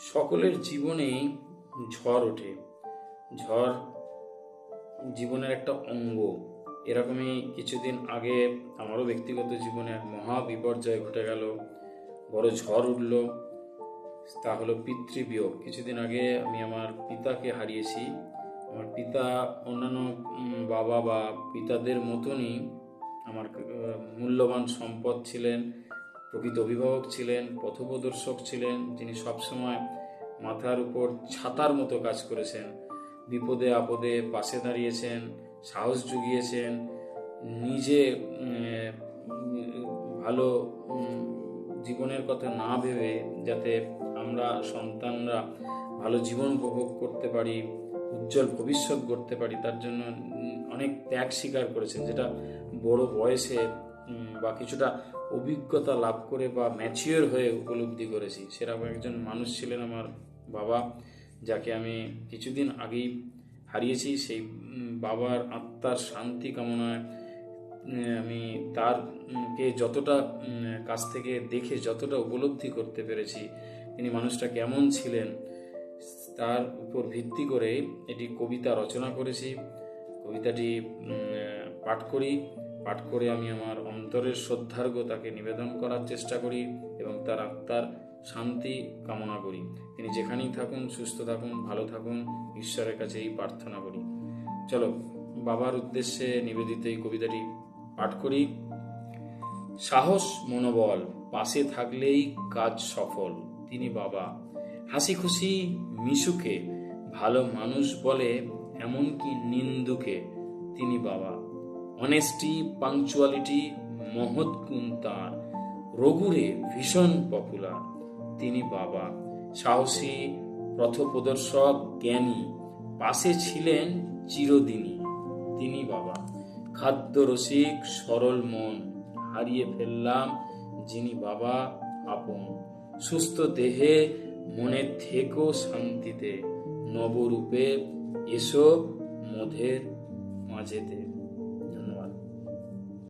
সকলের জীবনেই ঝড় ওঠে। ঝড় জীবনের একটা অঙ্গ। এরকমই কিছুদিন আগে আমারও ব্যক্তিগত জীবনে এক মহা বিপর্যয় ঘটে গেল। বড় ঝড় উঠল। তা হলো পিতৃবিয়োগ। কিছুদিন আগে আমি আমার পিতাকে হারিয়েছি। আমার পিতা, অন্যান্য বাবা বা পিতাদের মতনই আমার মূল্যবান সম্পদ ছিলেন। প্রকৃত অভিভাবক ছিলেন, পথপ্রদর্শক ছিলেন, যিনি সবসময় মাথার উপর ছাতার মতো কাজ করেছেন। বিপদে আপদে পাশে দাঁড়িয়েছেন, সাহস জুগিয়েছেন, নিজে ভালো জীবনের কথা না ভেবে যাতে আমরা সন্তানরা ভালো জীবন উপভোগ করতে পারি, উজ্জ্বল ভবিষ্যৎ গড়তে পারি, তার জন্য অনেক ত্যাগ স্বীকার করেছেন, যেটা বড় বয়সে বা কিছুটা অভিজ্ঞতা লাভ করে বা ম্যাচিওর হয়ে উপলব্ধি করেছি। সেরকম একজন মানুষ ছিলেন আমার বাবা, যাকে আমি কিছুদিন আগেই হারিয়েছি। সেই বাবার আত্মার শান্তি কামনায় আমি তার কে যতটা কাছ থেকে দেখে যতটা উপলব্ধি করতে পেরেছি, তিনি মানুষটা কেমন ছিলেন, তার উপর ভিত্তি করে এটি কবিতা রচনা করেছি। কবিতাটি পাঠ করি। পাঠ করে আমি আমার অন্তরের শ্রদ্ধার্ঘ তাকে নিবেদন করার চেষ্টা করি এবং তার আত্মার শান্তি কামনা করি। তিনি যেখানেই থাকুন, সুস্থ থাকুন, ভালো থাকুন, ঈশ্বরের কাছে এই প্রার্থনা করি। চলো, বাবার উদ্দেশ্যে নিবেদিত এই কবিতাটি পাঠ করি। সাহস মনোবল, পাশে থাকলেই কাজ সফল, তিনি বাবা। হাসি খুশি মিশুকে, ভালো মানুষ বলে এমনকি নিন্দুকে, তিনি বাবা। অনেস্টি পাংচুয়ালিটি মহৎ গুণ তার রঘুরে ভীষণ পপুলার তিনি বাবা সাহসী পথপ্রদর্শক জ্ঞানী পাশে ছিলেন চিরদিনই তিনি বাবা খাদ্য রসিক সরল মন হারিয়ে ফেললাম যিনি বাবা আপন সুস্থ দেহে মনে থেকো শান্তিতে নবরূপে এসো মধের মাঝেতে